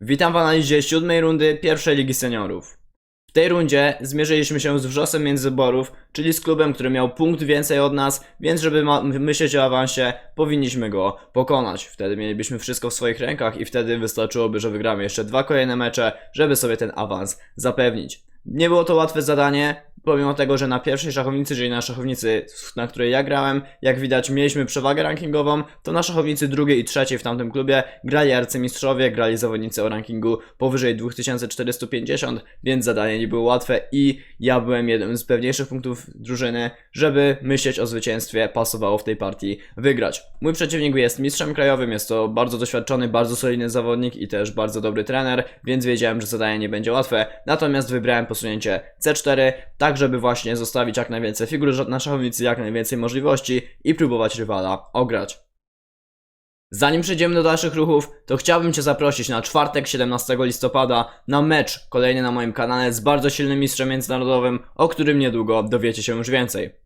Witam w analizie siódmej rundy pierwszej Ligi Seniorów. W tej rundzie zmierzyliśmy się z wrzosem Międzyborów, czyli z klubem, który miał punkt więcej od nas, więc żeby myśleć o awansie, powinniśmy go pokonać. Wtedy mielibyśmy wszystko w swoich rękach i wtedy wystarczyłoby, że wygramy jeszcze dwa kolejne mecze, żeby sobie ten awans zapewnić. Nie było to łatwe zadanie, pomimo tego, że na pierwszej szachownicy, czyli na szachownicy, na której ja grałem, jak widać mieliśmy przewagę rankingową, to na szachownicy drugiej i trzeciej w tamtym klubie grali arcymistrzowie, grali zawodnicy o rankingu powyżej 2450, więc zadanie nie było łatwe i ja byłem jednym z pewniejszych punktów drużyny, żeby myśleć o zwycięstwie, pasowało w tej partii wygrać. Mój przeciwnik jest mistrzem krajowym, jest to bardzo doświadczony, bardzo solidny zawodnik i też bardzo dobry trener, więc wiedziałem, że zadanie nie będzie łatwe, natomiast wybrałem posunięcie C4, tak żeby właśnie zostawić jak najwięcej figur na szachownicy, jak najwięcej możliwości i próbować rywala ograć. Zanim przejdziemy do dalszych ruchów, to chciałbym Cię zaprosić na czwartek 17 listopada na mecz kolejny na moim kanale z bardzo silnym mistrzem międzynarodowym, o którym niedługo dowiecie się już więcej.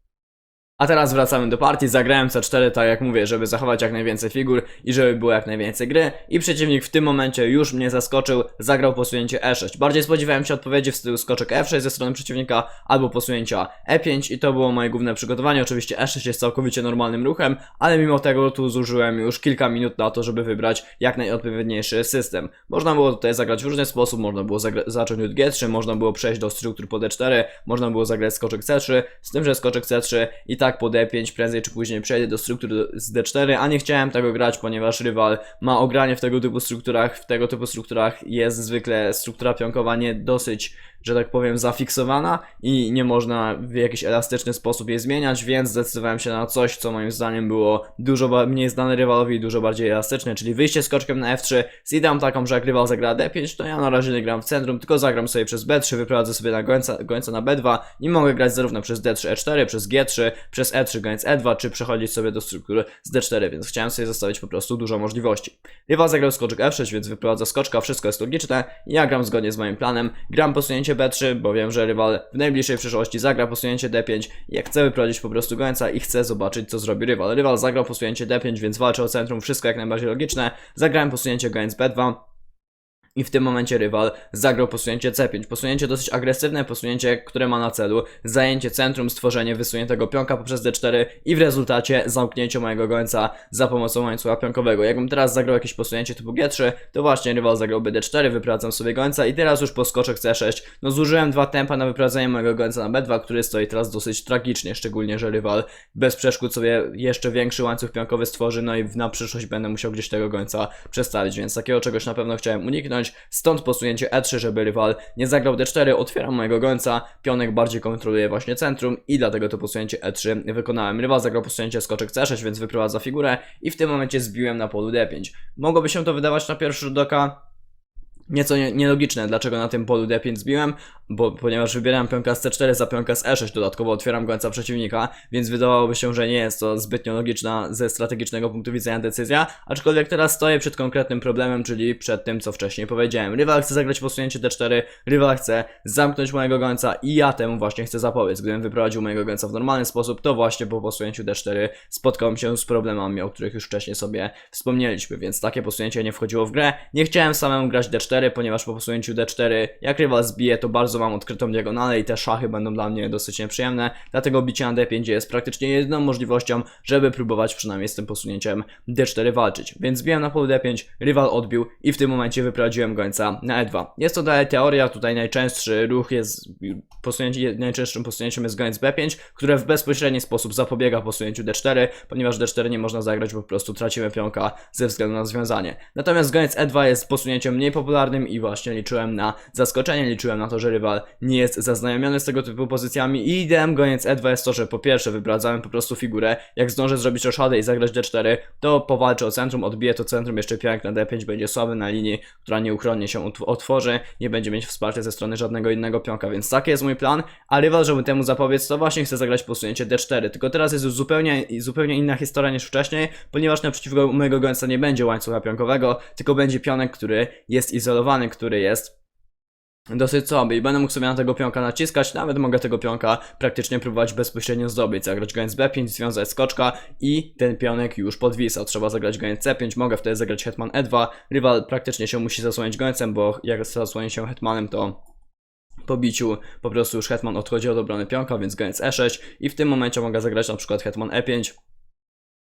A teraz wracamy do partii, zagrałem C4 tak jak mówię, żeby zachować jak najwięcej figur i żeby było jak najwięcej gry i przeciwnik w tym momencie już mnie zaskoczył, zagrał posunięcie E6. Bardziej spodziewałem się odpowiedzi w stylu skoczek F6 ze strony przeciwnika albo posunięcia E5 i to było moje główne przygotowanie. Oczywiście E6 jest całkowicie normalnym ruchem, ale mimo tego tu zużyłem już kilka minut na to, żeby wybrać jak najodpowiedniejszy system. Można było tutaj zagrać w różny sposób, można było zacząć od G3, można było przejść do struktur po D4, można było zagrać skoczek C3, z tym, że skoczek C3 i tak po D5 prędzej czy później przejdę do struktur z D4, a nie chciałem tego grać, ponieważ rywal ma ogranie w tego typu strukturach, w tego typu strukturach jest zwykle struktura pionkowa nie dosyć że tak powiem, zafiksowana i nie można w jakiś elastyczny sposób jej zmieniać, więc zdecydowałem się na coś, co moim zdaniem było dużo mniej znane rywalowi i dużo bardziej elastyczne, czyli wyjście skoczkiem na F3 z ideą taką, że jak rywal zagra D5, to ja na razie nie gram w centrum, tylko zagram sobie przez B3, wyprowadzę sobie na gońca, gońca na B2 i mogę grać zarówno przez D3, E4, przez G3, przez E3, gońc E2, czy przechodzić sobie do struktury z D4, więc chciałem sobie zostawić po prostu dużo możliwości. Rywal zagrał skoczek F6, więc wyprowadza skoczka, wszystko jest logiczne, ja gram zgodnie z moim planem, gram posunięcie B3, bo wiem, że rywal w najbliższej przyszłości zagra posunięcie D5, jak chcę wyprowadzić po prostu gońca i chcę zobaczyć co zrobi rywal. Rywal zagrał posunięcie D5, więc walczę o centrum, wszystko jak najbardziej logiczne, zagrałem posunięcie gońc B2, i w tym momencie rywal zagrał posunięcie C5. Posunięcie dosyć agresywne, posunięcie, które ma na celu zajęcie centrum, stworzenie wysuniętego pionka poprzez D4 i w rezultacie zamknięcie mojego gońca za pomocą łańcucha pionkowego. Jakbym teraz zagrał jakieś posunięcie typu G3, to właśnie rywal zagrałby D4, wyprowadzam sobie gońca i teraz już po skoczek C6, no zużyłem dwa tempa na wyprowadzenie mojego gońca na B2, który stoi teraz dosyć tragicznie, szczególnie, że rywal bez przeszkód sobie jeszcze większy łańcuch pionkowy stworzy, no i na przyszłość będę musiał gdzieś tego gońca przestawić, więc takiego czegoś na pewno chciałem uniknąć. Stąd posunięcie E3, żeby rywal nie zagrał D4, otwieram mojego gońca, pionek bardziej kontroluje właśnie centrum i dlatego to posunięcie E3 wykonałem. Rywal zagrał posunięcie skoczek C6, więc wyprowadza figurę i w tym momencie zbiłem na polu D5. Mogłoby się to wydawać na pierwszy rzut oka nieco nie, nielogiczne, dlaczego na tym polu D5 zbiłem, bo ponieważ wybieram pionka z C4 za pionka z E6, dodatkowo otwieram gońca przeciwnika, więc wydawałoby się, że nie jest to zbytnio logiczna ze strategicznego punktu widzenia decyzja, aczkolwiek teraz stoję przed konkretnym problemem, czyli przed tym, co wcześniej powiedziałem. Rywal chce zagrać posunięcie D4, rywal chce zamknąć mojego gońca i ja temu właśnie chcę zapobiec. Gdybym wyprowadził mojego gońca w normalny sposób, to właśnie po posunięciu D4 spotkałem się z problemami, o których już wcześniej sobie wspomnieliśmy, więc takie posunięcie nie wchodziło w grę. Nie chciałem samemu grać D4, ponieważ po posunięciu D4, jak rywal zbije, to bardzo mam odkrytą diagonalę i te szachy będą dla mnie dosyć nieprzyjemne, dlatego bicie na D5 jest praktycznie jedyną możliwością, żeby próbować przynajmniej z tym posunięciem D4 walczyć. Więc zbiłem na polu D5, rywal odbił i w tym momencie wyprowadziłem gońca na E2. Jest to dalej teoria, tutaj najczęstszy ruch jest, posunięcie, najczęstszym posunięciem jest gońc B5, które w bezpośredni sposób zapobiega posunięciu D4, ponieważ D4 nie można zagrać, bo po prostu tracimy pionka ze względu na związanie. Natomiast gońc E2 jest posunięciem mniej popularnym i właśnie liczyłem na zaskoczenie, liczyłem na to, że rywal nie jest zaznajomiony z tego typu pozycjami i ideą goniec E2 jest to, że po pierwsze wyprowadzamy po prostu figurę, jak zdążę zrobić roszadę i zagrać D4, to powalczę o centrum, odbiję to centrum, jeszcze pionek na D5 będzie słaby na linii, która nieuchronnie się otworzy, nie będzie mieć wsparcia ze strony żadnego innego pionka, więc taki jest mój plan, a rywal, żeby temu zapobiec, to właśnie chce zagrać posunięcie D4, tylko teraz jest już zupełnie, zupełnie inna historia niż wcześniej, ponieważ naprzeciwko mojego gońca nie będzie łańcucha pionkowego, tylko będzie pionek, który jest izolowany, który jest dosyć słaby i będę mógł sobie na tego pionka naciskać, nawet mogę tego pionka praktycznie próbować bezpośrednio zdobyć, zagrać goniec B5, związać skoczka i ten pionek już podwisał, trzeba zagrać goniec C5, mogę wtedy zagrać hetman E2, rywal praktycznie się musi zasłonić gońcem, bo jak zasłoni się hetmanem to po biciu po prostu już hetman odchodzi od obrony pionka, więc goniec E6 i w tym momencie mogę zagrać na przykład hetman E5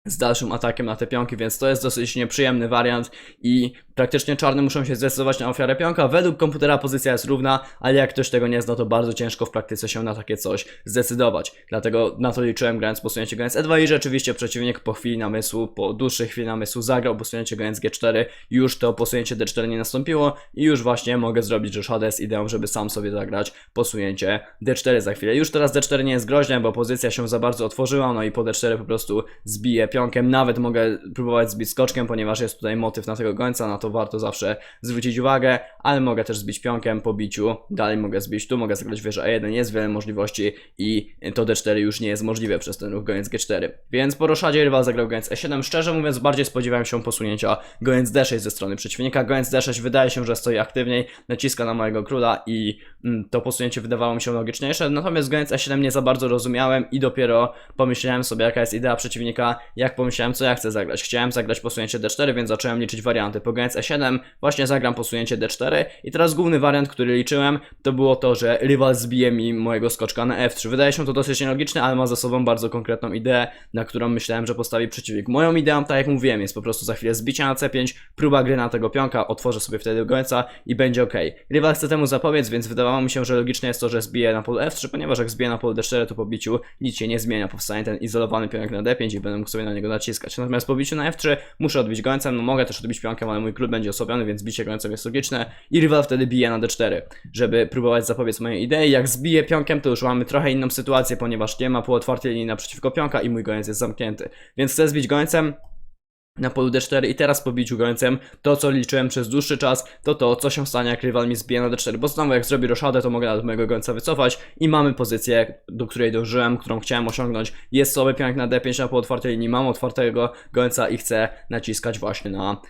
z dalszym atakiem na te pionki, więc to jest dosyć nieprzyjemny wariant i praktycznie czarne muszą się zdecydować na ofiarę pionka. Według komputera pozycja jest równa, ale jak ktoś tego nie zna, to bardzo ciężko w praktyce się na takie coś zdecydować. Dlatego na to liczyłem grając posunięcie goniec E2 i rzeczywiście przeciwnik po chwili namysłu, po dłuższej chwili namysłu zagrał posunięcie goniec G4, już to posunięcie D4 nie nastąpiło i już właśnie mogę zrobić Roszadę z ideą, żeby sam sobie zagrać posunięcie D4 za chwilę. Już teraz D4 nie jest groźne, bo pozycja się za bardzo otworzyła, no i po D4 po prostu zbiję pionkiem, nawet mogę próbować zbić skoczkiem, ponieważ jest tutaj motyw na tego gońca, na to warto zawsze zwrócić uwagę, ale mogę też zbić pionkiem po biciu, dalej mogę zbić tu, mogę zagrać wieżę E1, jest wiele możliwości i to D4 już nie jest możliwe przez ten ruch goniec G4. Więc po roszadzie rywal zagrał goniec E7, szczerze mówiąc bardziej spodziewałem się posunięcia goniec D6 ze strony przeciwnika, goniec D6 wydaje się, że stoi aktywniej, naciska na mojego króla i mm, to posunięcie wydawało mi się logiczniejsze, natomiast goniec E7 nie za bardzo rozumiałem i dopiero pomyślałem sobie jaka jest idea przeciwnika, jak pomyślałem co ja chcę zagrać. Chciałem zagrać posunięcie D4, więc zacząłem liczyć warianty. Po goniec E7 właśnie zagram posunięcie D4 i teraz główny wariant, który liczyłem, to było to, że rywal zbije mi mojego skoczka na F3. Wydaje się to dosyć nielogiczne, ale ma za sobą bardzo konkretną ideę, na którą myślałem, że postawi przeciwnik. Moją ideą, tak jak mówiłem, jest po prostu za chwilę zbicie na C5, próba gry na tego pionka, otworzę sobie wtedy gońca i będzie ok. Rywal chce temu zapobiec, więc wydawało mi się, że logiczne jest to, że zbije na polu F3, ponieważ jak zbije na polu D4, to po biciu nic się nie zmienia, powstanie ten izolowany pionek na D5 i będę mógł sobie na niego naciskać. Natomiast po biciu na F3 muszę odbić gońcem, no mogę też odbić pionkiem, ale mój król będzie osłabiony, więc bicie gońcem jest logiczne i rywal wtedy bije na D4, żeby próbować zapobiec mojej idei. Jak zbije pionkiem, to już mamy trochę inną sytuację, ponieważ nie ma półotwartej linii naprzeciwko pionka i mój goniec jest zamknięty. Więc chcę zbić gońcem, na polu D4 i teraz po biciu gońcem to co liczyłem przez dłuższy czas to to co się stanie jak rywal mi zbije na D4 bo znowu jak zrobi roszadę to mogę nawet mojego gońca wycofać i mamy pozycję do której dążyłem, którą chciałem osiągnąć. Jest sobie pionek na D5 na otwartej linii, mam otwartego gońca i chcę naciskać właśnie na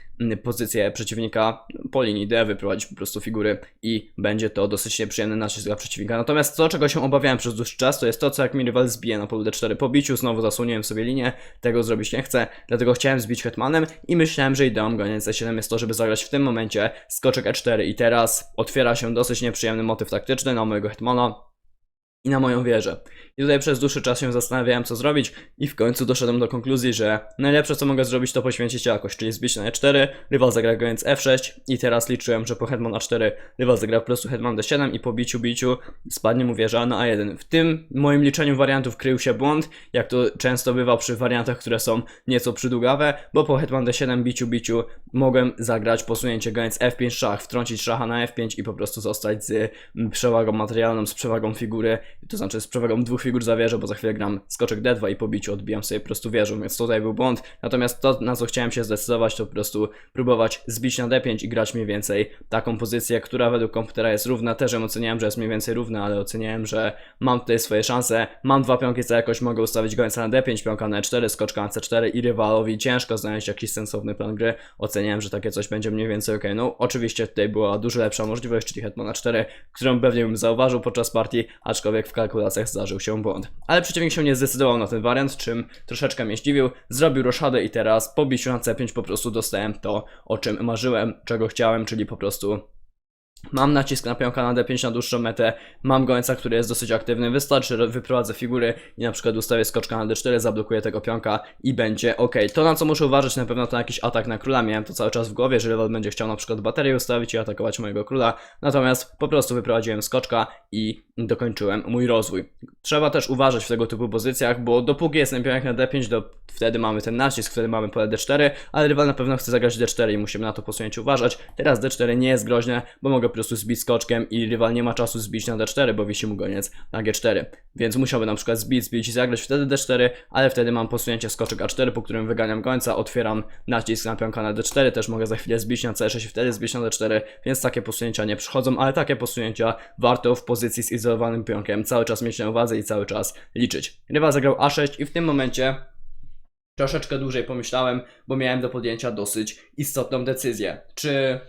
pozycję przeciwnika po linii D, wyprowadzić po prostu figury i będzie to dosyć nieprzyjemny nacisk dla przeciwnika. Natomiast to czego się obawiałem przez dłuższy czas to jest to co jak mi rywal zbije na polu D4 po biciu, znowu zasłoniłem sobie linię, tego zrobić nie chcę, dlatego chciałem zbić hetmanem i myślałem, że ideą goniec E7 jest to, żeby zagrać w tym momencie skoczek E4 i teraz otwiera się dosyć nieprzyjemny motyw taktyczny na mojego hetmana i na moją wieżę. I tutaj przez dłuższy czas się zastanawiałem co zrobić i w końcu doszedłem do konkluzji, że najlepsze co mogę zrobić to poświęcić jakoś, czyli zbić na E4, rywal zagra goniec F6 i teraz liczyłem, że po hetman A4 rywal zagra po prostu hetman D7 i po biciu biciu spadnie mu wieża na A1. W tym moim liczeniu wariantów krył się błąd, jak to często bywa przy wariantach, które są nieco przydługawe, bo po hetman D7 biciu biciu mogłem zagrać posunięcie goniec F5 szach, wtrącić szacha na F5 i po prostu zostać z przewagą materialną, z przewagą figury, to znaczy z przewagą dwóch figur za wieżę, bo za chwilę gram skoczek D2 i po biciu odbijam sobie po prostu wieżą, więc tutaj był błąd. Natomiast to, na co chciałem się zdecydować, to po prostu próbować zbić na D5 i grać mniej więcej taką pozycję, która według komputera jest równa. Też oceniałem, że jest mniej więcej równa, ale oceniałem, że mam tutaj swoje szanse. Mam dwa pionki, co jakoś mogę ustawić gońca na D5, pionka na E4, skoczka na C4 i rywalowi ciężko znaleźć jakiś sensowny plan gry. Oceniałem, że takie coś będzie mniej więcej ok. No oczywiście tutaj była dużo lepsza możliwość, czyli hetman na 4, którą pewnie bym zauważył podczas partii, aczkolwiek w kalkulacjach zdarzył się błąd. Ale przeciwnik się nie zdecydował na ten wariant, czym troszeczkę mnie zdziwił. Zrobił roszadę i teraz po biciu na C5 po prostu dostałem to, o czym marzyłem, czego chciałem, czyli po prostu Mam nacisk na pionka na D5 na dłuższą metę, mam gońca, który jest dosyć aktywny, wystarczy, że wyprowadzę figury i na przykład ustawię skoczka na D4, zablokuję tego pionka i będzie ok. To na co muszę uważać na pewno to jakiś atak na króla, miałem to cały czas w głowie, że rywal będzie chciał na przykład baterię ustawić i atakować mojego króla, natomiast po prostu wyprowadziłem skoczka i dokończyłem mój rozwój. Trzeba też uważać w tego typu pozycjach, bo dopóki jest ten pionek na D5, do, wtedy mamy ten nacisk, wtedy mamy pole D4, ale rywal na pewno chce zagrać D4 i musimy na to posunięcie uważać. Teraz D4 nie jest groźne, bo mogę prostu zbić skoczkiem i rywal nie ma czasu zbić na D4, bo wisi mu goniec na G4. Więc musiałby na przykład zbić, zbić i zagrać wtedy D4, ale wtedy mam posunięcie skoczek A4, po którym wyganiam gońca, otwieram nacisk na pionka na D4, też mogę za chwilę zbić na C6 i wtedy zbić na D4, więc takie posunięcia nie przychodzą, ale takie posunięcia warto w pozycji z izolowanym pionkiem cały czas mieć na uwadze i cały czas liczyć. Rywal zagrał A6 i w tym momencie troszeczkę dłużej pomyślałem, bo miałem do podjęcia dosyć istotną decyzję. Czy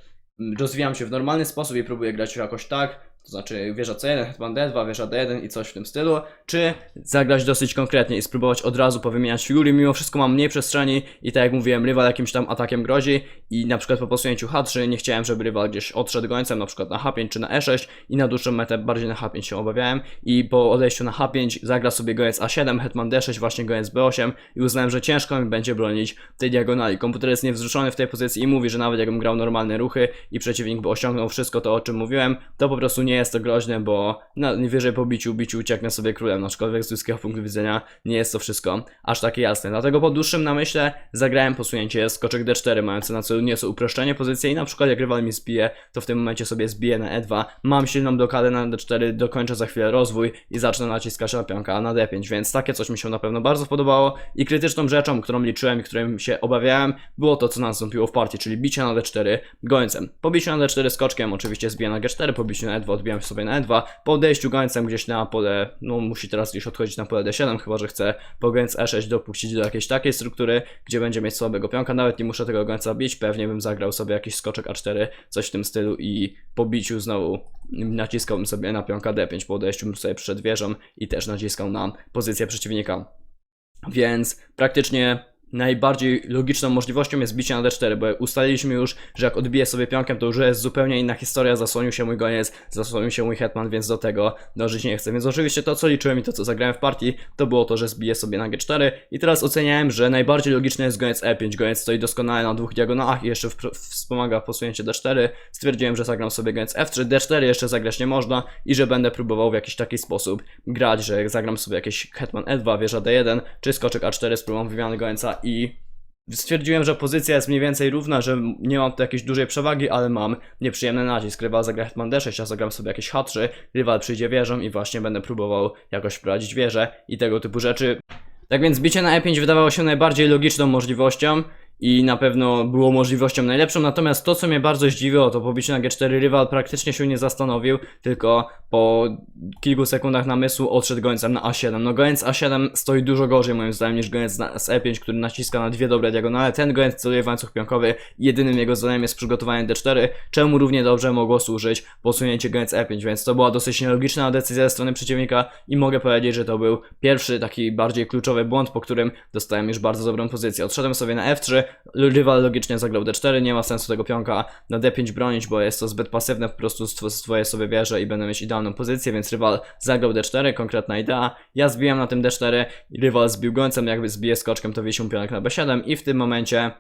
rozwijam się w normalny sposób i próbuję grać jakoś tak, to znaczy wieża C1, hetman D2, wieża D1 i coś w tym stylu, czy zagrać dosyć konkretnie i spróbować od razu powymieniać figury, mimo wszystko mam mniej przestrzeni i tak jak mówiłem, rywal jakimś tam atakiem grozi i na przykład po posunięciu H3 nie chciałem, żeby rywal gdzieś odszedł gońcem, na przykład na H5 czy na E6 i na dłuższą metę bardziej na H5 się obawiałem i po odejściu na H5 zagra sobie goniec A7, hetman D6, właśnie goniec B8 i uznałem, że ciężko mi będzie bronić tej diagonali. Komputer jest niewzruszony w tej pozycji i mówi, że nawet jakbym grał normalne ruchy i przeciwnik by osiągnął wszystko to, o czym mówiłem, to po prostu nie jest to groźne, bo na, wyżej po biciu, biciu ucieknę sobie królem, aczkolwiek z ludzkiego punktu widzenia nie jest to wszystko aż takie jasne. Dlatego po dłuższym namyśle zagrałem posunięcie skoczek D4, mające na celu nieco uproszczenie pozycji i na przykład jak rywal mi zbije, to w tym momencie sobie zbiję na E2, mam silną blokadę na D4, dokończę za chwilę rozwój i zacznę naciskać na pionka na D5, więc takie coś mi się na pewno bardzo podobało i krytyczną rzeczą, którą liczyłem i którym się obawiałem, było to, co nastąpiło w partii, czyli bicie na D4 gońcem. Po biciu na D4 skoczkiem oczywiście zbiję na G4, po biciu na E2 odbijam sobie na E2, po odejściu gońcem gdzieś na pole, no musi teraz gdzieś odchodzić na pole D7, chyba że chce po gońc E6 dopuścić do jakiejś takiej struktury, gdzie będzie mieć słabego pionka, nawet nie muszę tego gońca bić, pewnie bym zagrał sobie jakiś skoczek A4, coś w tym stylu i po biciu znowu naciskałbym sobie na pionka D5, po odejściu bym sobie przed wieżą i też naciskał na pozycję przeciwnika. Więc praktycznie najbardziej logiczną możliwością jest bicie na D4, bo ustaliliśmy już, że jak odbiję sobie pionkiem, to już jest zupełnie inna historia, zasłonił się mój goniec, zasłonił się mój hetman, więc do tego dążyć nie chcę. Więc oczywiście to, co liczyłem i to, co zagrałem w partii, to było to, że zbiję sobie na G4 i teraz oceniałem, że najbardziej logiczne jest goniec E5. Goniec stoi doskonale na dwóch diagonałach i jeszcze wspomaga posunięcie D4. Stwierdziłem, że zagram sobie goniec F3, D4 jeszcze zagrać nie można i że będę próbował w jakiś taki sposób grać, że zagram sobie jakieś hetman E2, wieża D1, czy skoczek A4 z próbą wymiany gońca i stwierdziłem, że pozycja jest mniej więcej równa, że nie mam tu jakiejś dużej przewagi, ale mam nieprzyjemny nacisk. Rywal zagra hetman D6, ja zagram sobie jakieś H3, rywal przyjdzie wieżą i właśnie będę próbował jakoś wprowadzić wieżę i tego typu rzeczy. Tak więc bicie na E5 wydawało się najbardziej logiczną możliwością i na pewno było możliwością najlepszą, natomiast to co mnie bardzo zdziwiło to po biciu na G4 rywal praktycznie się nie zastanowił, tylko po kilku sekundach namysłu odszedł gońcem na A7. No goniec A7 stoi dużo gorzej moim zdaniem niż na, z E5, który naciska na dwie dobre diagonale. Ten goniec celuje w łańcuch pionkowy jedynym jego zadaniem jest przygotowanie D4, czemu równie dobrze mogło służyć posunięcie goniec E5, więc to była dosyć nielogiczna decyzja ze strony przeciwnika i mogę powiedzieć, że to był pierwszy taki bardziej kluczowy błąd, po którym dostałem już bardzo dobrą pozycję. Odszedłem sobie na F3, rywal logicznie zagrał D4, nie ma sensu tego pionka na D5 bronić, bo jest to zbyt pasywne, po prostu stw- stwoję sobie wieżę i będę mieć idealną pozycję, więc rywal zagrał D4, konkretna idea, ja zbijam na tym D4, rywal zbił gońcem, jakby zbije skoczkiem, to wisi pionek na B7 i w tym momencie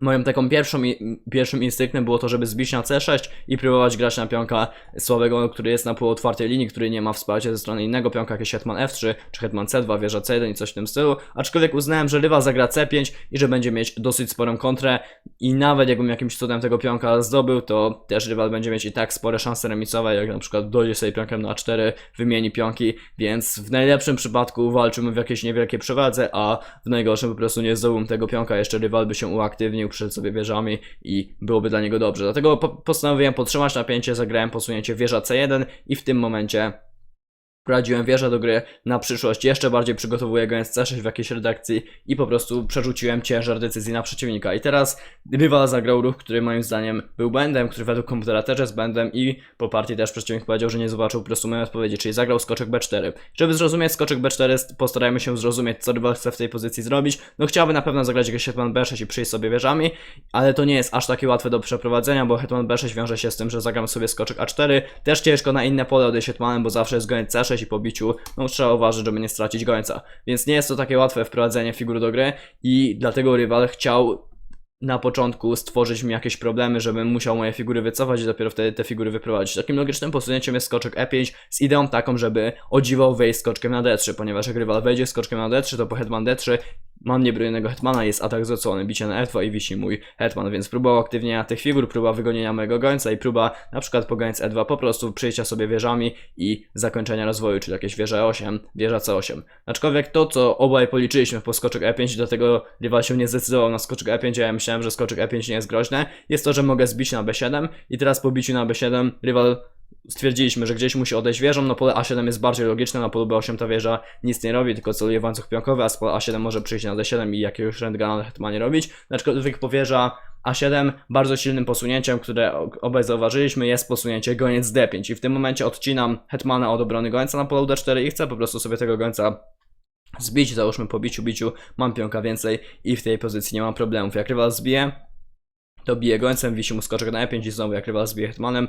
Moją taką pierwszą, pierwszym instynktem było to, żeby zbić na C6 i próbować grać na pionka słabego, który jest na półotwartej linii, który nie ma wsparcia ze strony innego pionka, jakiś hetman F3 czy hetman C2, wieża C1 i coś w tym stylu. Aczkolwiek uznałem, że rywal zagra C5 i że będzie mieć dosyć sporą kontrę i nawet jakbym jakimś cudem tego pionka zdobył, to też rywal będzie mieć i tak spore szanse remisowe, jak na przykład dojdzie sobie pionkiem na 4, wymieni pionki, więc w najlepszym przypadku walczymy w jakiejś niewielkiej przewadze, a w najgorszym po prostu nie zdobyłbym tego pionka, jeszcze rywal by się uaktywnił przed sobie wieżami i byłoby dla niego dobrze. Dlatego po postanowiłem podtrzymać napięcie, zagrałem posunięcie wieża C1 i w tym momencie Prowadziłem wieżę do gry na przyszłość, jeszcze bardziej przygotowuję goniec C6 w jakiejś redakcji i po prostu przerzuciłem ciężar decyzji na przeciwnika. I teraz rywal zagrał ruch, który moim zdaniem był błędem, który według komputera też jest błędem i po partii też przeciwnik powiedział, że nie zobaczył po prostu mojej odpowiedzi, czyli zagrał skoczek B4. Żeby zrozumieć skoczek B4, postarajmy się zrozumieć, co rywal chce w tej pozycji zrobić. No chciałby na pewno zagrać jakiś hetman B6 i przyjść sobie wieżami, ale to nie jest aż takie łatwe do przeprowadzenia, bo hetman B6 wiąże się z tym, że zagram sobie skoczek A4. Też ciężko na inne pole odejść hetmanem, bo zawsze jest goniec C6 i po biciu no, trzeba uważać, żeby nie stracić gońca. Więc nie jest to takie łatwe wprowadzenie figur do gry i dlatego rywal chciał na początku stworzyć mi jakieś problemy, żebym musiał moje figury wycofać i dopiero wtedy te figury wyprowadzić. Takim logicznym posunięciem jest skoczek E5 z ideą taką, żeby o dziwo wejść skoczkiem na D3, ponieważ jak rywal wejdzie skoczkiem na D3, to po hetman D3 mam niebronionego hetmana, jest atak zlecony, bicie na F2 i wisi mój hetman, więc próba uaktywnienia tych figur, próba wygonienia mojego gońca i próba na przykład po gońc E2 po prostu przyjścia sobie wieżami i zakończenia rozwoju, czyli jakieś wieża 8, wieża C8. Aczkolwiek to, co obaj policzyliśmy po skoczek E5 i dlatego rywal się nie zdecydował na skoczek E5, a ja myślałem, że skoczek E5 nie jest groźne, jest to, że mogę zbić na B7 i teraz po biciu na B7 rywal stwierdziliśmy, że gdzieś musi odejść wieżą, no pole A7 jest bardziej logiczne, na polu B8 ta wieża nic nie robi, tylko celuje w łańcuch pionkowy, a z pola A7 może przyjść na D7 i jakiegoś rentgena na hetmanie robić, aczkolwiek powierza A7 bardzo silnym posunięciem, które obaj zauważyliśmy, jest posunięcie goniec D5 i w tym momencie odcinam hetmana od obrony gońca na polu D4 i chcę po prostu sobie tego gońca zbić, załóżmy po biciu, biciu, mam pionka więcej i w tej pozycji nie mam problemów. Jak rywal zbije, to bije gońcem, wisi mu skoczek na E5 i znowu jak rywal zbije hetmanem,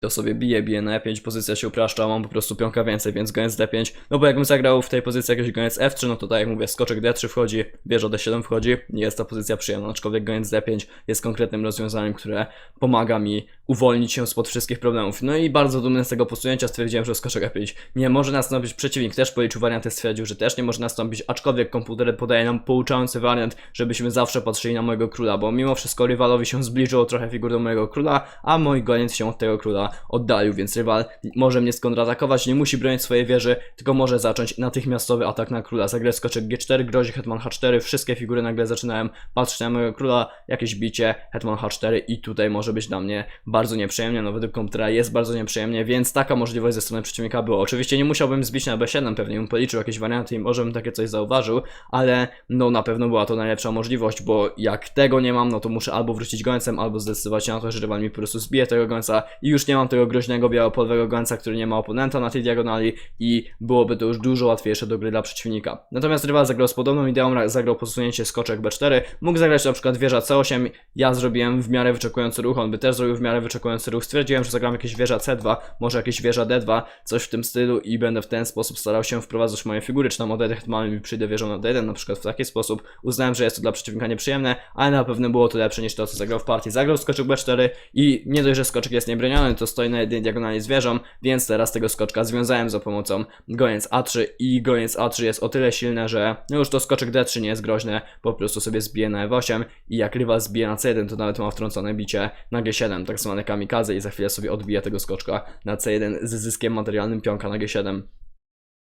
to sobie bije, bije na E5, pozycja się upraszcza, mam po prostu pionka więcej, więc goniec D5, no bo jakbym zagrał w tej pozycji jakiś goniec F3, no to tak jak mówię, skoczek D3 wchodzi, wieża D7 wchodzi, nie jest ta pozycja przyjemna, aczkolwiek goniec D5 jest konkretnym rozwiązaniem, które pomaga mi uwolnić się spod wszystkich problemów. No i bardzo dumny z tego posunięcia stwierdziłem, że skoczek E5 nie może nastąpić, przeciwnik też policzył warianty, stwierdził, że też nie może nastąpić, aczkolwiek komputer podaje nam pouczający wariant, żebyśmy zawsze patrzyli na mojego króla, bo mimo wszystko rywalowi się zbliżyło trochę figur do mojego króla, a mój goniec się od tego króla oddalił, więc rywal może mnie skontratakować, nie musi bronić swojej wieży, tylko może zacząć natychmiastowy atak na króla. Zagrać skoczek G4, grozi hetman H4, wszystkie figury nagle zaczynałem patrzeć na mojego króla, jakieś bicie, hetman H4 i tutaj może być dla mnie bardzo nieprzyjemnie, no według komputera jest bardzo nieprzyjemnie, więc taka możliwość ze strony przeciwnika była. Oczywiście nie musiałbym zbić na B7, pewnie bym policzył jakieś warianty i może bym takie coś zauważył, ale no na pewno była to najlepsza możliwość, bo jak tego nie mam, no to muszę albo wrócić gońcem, albo zdecydować się na to, że rywal mi po prostu zbije tego gońca i już nie mam tego groźnego białopolowego gońca, który nie ma oponenta na tej diagonali i byłoby to już dużo łatwiejsze do gry dla przeciwnika. Natomiast rywal zagrał z podobną ideą, ra- zagrał posunięcie skoczek B4, mógł zagrać na przykład wieża C8, ja zrobiłem w miarę wyczekujący ruch, on by też zrobił w miarę wyczekujący ruch, stwierdziłem, że zagram jakieś wieża C2, może jakieś wieża D2, coś w tym stylu i będę w ten sposób starał się wprowadzać moje figury, czy tam odejdę hetmanem i przyjdę wieżą na D1, na przykład w taki sposób. Uznałem, że jest to dla przeciwnika nieprzyjemne, ale na pewno było to lepsze niż to, co zagrał w partii. Zagrał skoczek B4 i nie dość, że skoczek jest niebroniony, to stoi na jednej diagonali z wieżą, więc teraz tego skoczka związałem za pomocą goniec A3 i goniec A3 jest o tyle silne, że no już to skoczek D3 nie jest groźne, po prostu sobie zbije na F8 i jak rywal zbije na C1, to nawet ma wtrącone bicie na G7, tak zwane kamikaze i za chwilę sobie odbije tego skoczka na C1 z zyskiem materialnym pionka na G7.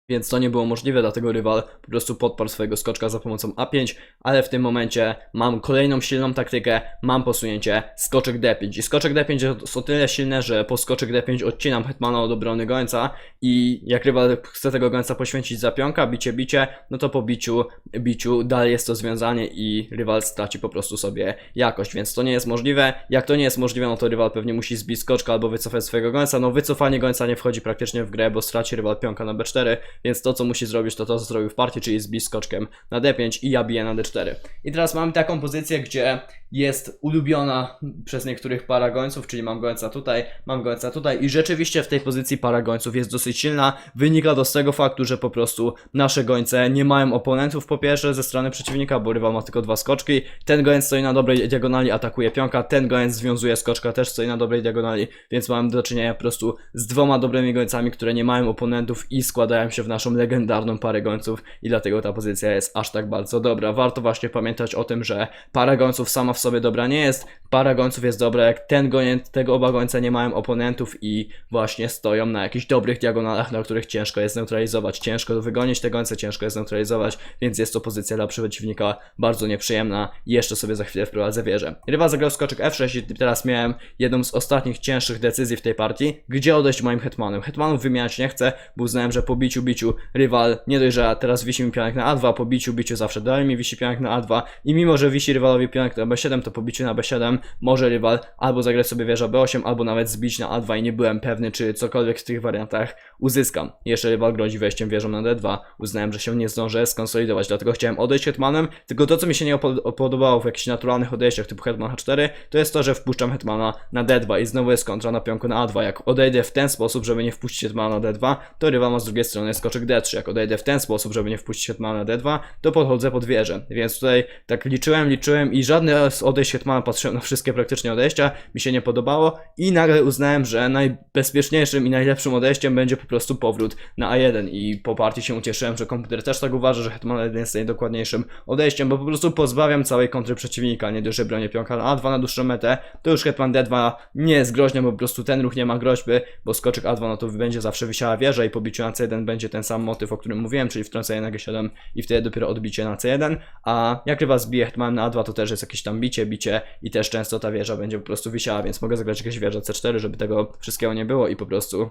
Więc to nie było możliwe, dlatego rywal po prostu podparł swojego skoczka za pomocą A5, ale w tym momencie mam kolejną silną taktykę, mam posunięcie skoczek D5 i skoczek D5 jest o tyle silne, że po skoczek D5 odcinam hetmana od obrony gońca i jak rywal chce tego gońca poświęcić za pionka, bicie, bicie, no to po biciu, biciu dalej jest to związanie i rywal straci po prostu sobie jakość, więc to nie jest możliwe. Jak to nie jest możliwe, no to rywal pewnie musi zbić skoczka albo wycofać swojego gońca, no wycofanie gońca nie wchodzi praktycznie w grę, bo straci rywal pionka na B4, więc to co musi zrobić to to co zrobił w partii, czyli zbić skoczkiem na D5 i ja biję na D4. I teraz mamy taką pozycję, gdzie jest ulubiona przez niektórych para gońców, czyli mam gońca tutaj, mam gońca tutaj i rzeczywiście w tej pozycji para gońców jest dosyć silna. Wynika to z tego faktu, że po prostu nasze gońce nie mają oponentów po pierwsze ze strony przeciwnika, bo rywal ma tylko dwa skoczki. Ten gońc stoi na dobrej diagonali, atakuje pionka, ten gońc związuje skoczka, też stoi na dobrej diagonali, więc mamy do czynienia po prostu z dwoma dobrymi gońcami, które nie mają oponentów i składają się w naszą legendarną parę gońców i dlatego ta pozycja jest aż tak bardzo dobra. Warto właśnie pamiętać o tym, że para gońców sama w sobie dobra nie jest, para gońców jest dobra jak ten goniec, tego oba gońca nie mają oponentów i właśnie stoją na jakichś dobrych diagonalach, na których ciężko jest neutralizować, ciężko wygonić te gońce, ciężko jest neutralizować, więc jest to pozycja dla przeciwnika bardzo nieprzyjemna jeszcze sobie za chwilę wprowadzę wieżę. Rywal zagrał skoczek F6 i teraz miałem jedną z ostatnich cięższych decyzji w tej partii, gdzie odejść moim hetmanem. Hetmanów wymieniać nie chcę, bo uznałem, że po biciu, biciu rywal nie dość, że teraz wisi mi pionek na A2, po biciu, biciu zawsze dalej mi wisi pionek na A2 i mimo, że wisi rywalowi pionek na B7, to po biciu na B7 może rywal albo zagrać sobie wieża B8, albo nawet zbić na A2 i nie byłem pewny, czy cokolwiek w tych wariantach uzyskam. Jeszcze rywal grozi wejściem wieżą na D2, uznałem, że się nie zdążę skonsolidować, dlatego chciałem odejść hetmanem, tylko to, co mi się nie podobało w jakichś naturalnych odejściach typu hetman H4, to jest to, że wpuszczam hetmana na D2 i znowu jest kontra na pionku na A2. Jak odejdę w ten sposób, żeby nie wpuścić hetmana na D2, to rywal ma z drugiej strony skoczek D3. Jak odejdę w ten sposób, żeby nie wpuścić hetmana na D2, to podchodzę pod wieżę. Więc tutaj tak liczyłem, liczyłem i żadne z odejść hetmana, patrzyłem na wszystkie praktycznie odejścia, mi się nie podobało i nagle uznałem, że najbezpieczniejszym i najlepszym odejściem będzie po prostu powrót na A1 i po partii się ucieszyłem, że komputer też tak uważa, że hetman A1 jest najdokładniejszym odejściem, bo po prostu pozbawiam całej kontry przeciwnika, nie dość, że bronię pionka na A2 na dłuższą metę, to już hetman D2 nie jest groźny, bo po prostu ten ruch nie ma groźby, bo skoczek A2 no to będzie zawsze wisiała wieża i po biciu na C1 będzie ten sam motyw, o którym mówiłem, czyli wtrącenie na G7 i wtedy dopiero odbicie na C1, a jak rywa zbije hetman na A2, to też jest jakieś tam bicie, bicie i też często ta wieża będzie po prostu wisiała, więc mogę zagrać jakieś wieża C4, żeby tego wszystkiego nie było i po prostu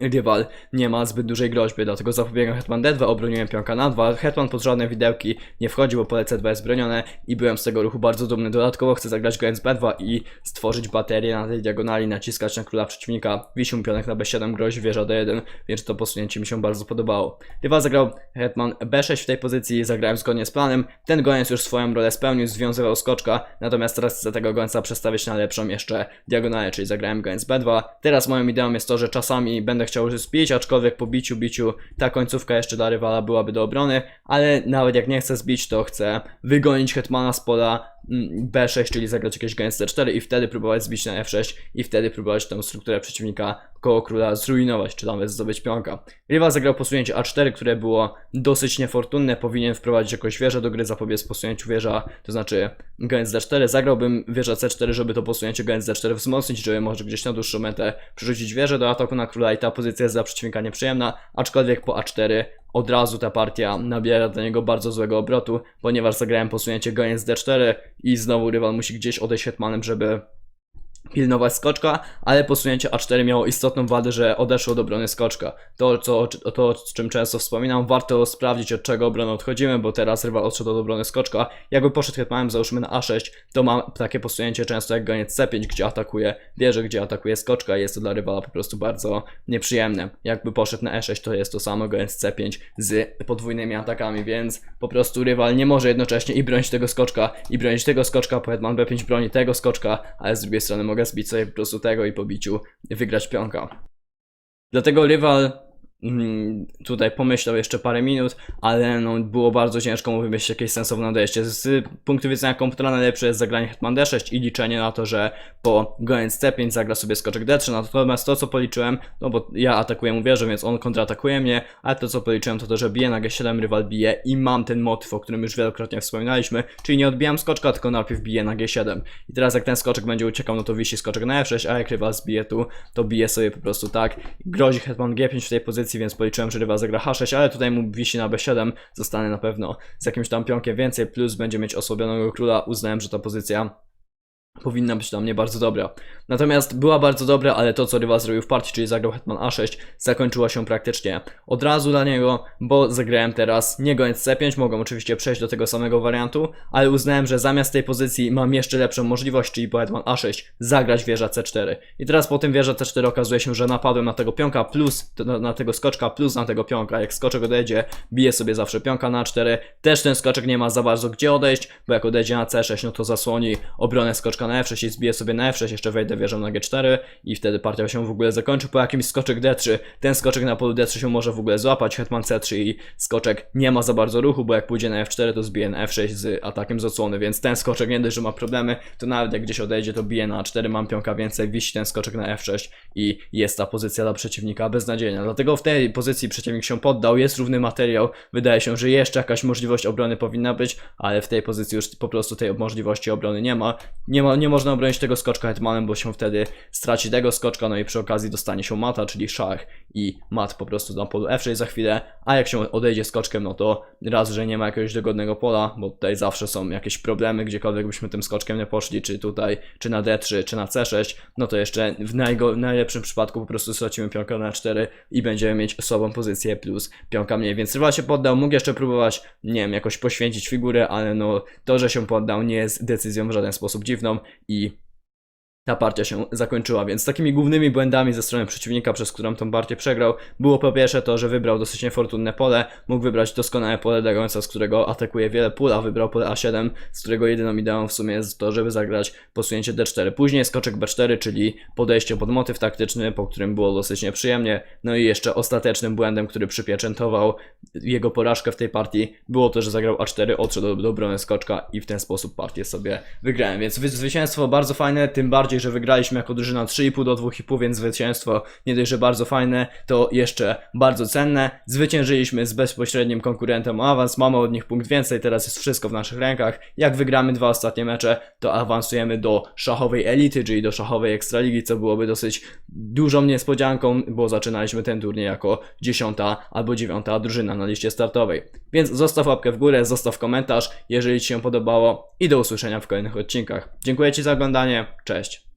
rywal nie ma zbyt dużej groźby, dlatego zapobiegam hetman D2, obroniłem pionka na 2, hetman pod żadne widełki nie wchodził, bo pole C2 jest bronione i byłem z tego ruchu bardzo dumny. Dodatkowo chcę zagrać goniec B2 i stworzyć baterię na tej diagonali, naciskać na króla przeciwnika, wisił pionek na B7, grozi wieża D1, więc to posunięcie mi się bardzo podobało. Rywal zagrał hetman B6 w tej pozycji, zagrałem zgodnie z planem, ten goniec już swoją rolę spełnił, związywał skoczka, natomiast teraz chcę tego gońca przestawić na lepszą jeszcze diagonalę, czyli zagrałem goniec B2. Teraz moją ideą jest to, że czasami będę chciał zbić, aczkolwiek po biciu, biciu ta końcówka jeszcze dla rywala byłaby do obrony, ale nawet jak nie chcę zbić, to chcę wygonić hetmana z pola mm, B6, czyli zagrać jakieś goniec C4 i wtedy próbować zbić na F6 i wtedy próbować tą strukturę przeciwnika koło króla zrujnować, czy nawet zdobyć pionka. Rywal zagrał posunięcie A4, które było dosyć niefortunne, powinien wprowadzić jakąś wieżę do gry, zapobiec posunięciu wieża, to znaczy goniec D4. Zagrałbym wieża C4, żeby to posunięcie goniec D4 wzmocnić, żeby może gdzieś na dłuższą metę przerzucić wieżę do ataku na króla i ta pozycja jest dla przeciwnika nieprzyjemna, aczkolwiek po A4 od razu ta partia nabiera do niego bardzo złego obrotu, ponieważ zagrałem posunięcie goniec D4 i znowu rywal musi gdzieś odejść hetmanem, żeby pilnować skoczka, ale posunięcie A4 miało istotną wadę, że odeszło do obrony skoczka. To, co, to, o czym często wspominam, warto sprawdzić od czego obrony odchodzimy, bo teraz rywal odszedł od obrony skoczka. Jakby poszedł hetmanem załóżmy na A6, to mam takie posunięcie często jak goniec C5, gdzie atakuje wieżę, gdzie atakuje skoczka i jest to dla rywala po prostu bardzo nieprzyjemne. Jakby poszedł na E6, to jest to samo goniec C5 z podwójnymi atakami, więc po prostu rywal nie może jednocześnie i bronić tego skoczka, i bronić tego skoczka, po hetman B5 broni tego skoczka, ale z drugiej strony mogę zbić sobie po prostu tego i po biciu wygrać pionka. Dlatego rywal tutaj pomyślał jeszcze parę minut, ale no, było bardzo ciężko mu wymyślić jakieś sensowne odejście. Z punktu widzenia komputera najlepsze jest zagranie hetman d6 i liczenie na to, że po goniec c5 zagra sobie skoczek d3, natomiast to co policzyłem, no bo ja atakuję mu wieżę, więc on kontratakuje mnie, ale to co policzyłem to to, że bije na g7, rywal bije i mam ten motyw, o którym już wielokrotnie wspominaliśmy, czyli nie odbijam skoczka, tylko najpierw bije na g7. I teraz jak ten skoczek będzie uciekał, no to wisi skoczek na f6, a jak rywal zbije tu, to bije sobie po prostu tak. Grozi hetman g5 w tej pozycji, więc policzyłem, że rywal zagra h6, ale tutaj mu wisi na b7, zostanę na pewno z jakimś tam pionkiem więcej, plus będzie mieć osłabionego króla, uznałem, że ta pozycja powinna być dla mnie bardzo dobra. Natomiast była bardzo dobra, ale to co rywal zrobił w partii, czyli zagrał hetman a6, zakończyło się praktycznie od razu dla niego, bo zagrałem teraz nie goniec c5, mogłem oczywiście przejść do tego samego wariantu, ale uznałem, że zamiast tej pozycji mam jeszcze lepszą możliwość, czyli po hetman a6 zagrać wieża c4. I teraz po tym wieża c4 okazuje się, że napadłem na tego pionka plus na tego skoczka plus na tego pionka. Jak skoczek odejdzie, bije sobie zawsze pionka na 4. Też ten skoczek nie ma za bardzo gdzie odejść, bo jak odejdzie na c6, no to zasłoni obronę skoczka na f6 i zbije sobie na f6, jeszcze wejdę wieżą na g4 i wtedy partia się w ogóle zakończy po jakimś skoczek d3. Ten skoczek na polu d3 się może w ogóle złapać, hetman c3 i skoczek nie ma za bardzo ruchu, bo jak pójdzie na f4 to zbije na f6 z atakiem z odsłony, więc ten skoczek nie dość, że ma problemy, to nawet jak gdzieś odejdzie to bije na 4, mam pionka więcej, wisi ten skoczek na f6 i jest ta pozycja dla przeciwnika beznadziejna. Dlatego w tej pozycji przeciwnik się poddał, jest równy materiał, wydaje się, że jeszcze jakaś możliwość obrony powinna być, ale w tej pozycji już po prostu tej możliwości obrony nie ma. Nie, ma, nie można obronić tego skoczka hetmanem, bo się wtedy straci tego skoczka, no i przy okazji dostanie się mata, czyli szach i mat po prostu na polu f6 za chwilę, a jak się odejdzie skoczkiem, no to raz, że nie ma jakiegoś dogodnego pola, bo tutaj zawsze są jakieś problemy, gdziekolwiek byśmy tym skoczkiem nie poszli, czy tutaj, czy na d3, czy na c6, no to jeszcze w najlepszym przypadku po prostu stracimy pionka na 4 i będziemy mieć słabą pozycję plus pionka mniej, więc rywal się poddał, mógł jeszcze próbować, nie wiem, jakoś poświęcić figurę, ale no to, że się poddał nie jest decyzją w żaden sposób dziwną i ta partia się zakończyła, więc takimi głównymi błędami ze strony przeciwnika, przez którą tą partię przegrał, było po pierwsze to, że wybrał dosyć niefortunne pole, mógł wybrać doskonałe pole dla gońca, z którego atakuje wiele pól, a wybrał pole A7, z którego jedyną ideą w sumie jest to, żeby zagrać posunięcie D4. Później skoczek B4, czyli podejście pod motyw taktyczny, po którym było dosyć nieprzyjemnie, no i jeszcze ostatecznym błędem, który przypieczętował jego porażkę w tej partii, było to, że zagrał A4, odszedł do, obrony skoczka i w ten sposób partię sobie wygrałem, więc wy- zwycięstwo bardzo fajne, tym bardziej, że wygraliśmy jako drużyna 3,5 do 2,5, więc zwycięstwo nie dość, że bardzo fajne, to jeszcze bardzo cenne. Zwyciężyliśmy z bezpośrednim konkurentem o awans, mamy od nich punkt więcej, teraz jest wszystko w naszych rękach. Jak wygramy dwa ostatnie mecze, to awansujemy do szachowej elity, czyli do szachowej ekstraligi, co byłoby dosyć dużą niespodzianką, bo zaczynaliśmy ten turniej jako dziesiąta albo dziewiąta drużyna na liście startowej. Więc zostaw łapkę w górę, zostaw komentarz, jeżeli Ci się podobało i do usłyszenia w kolejnych odcinkach. Dziękuję Ci za oglądanie, cześć!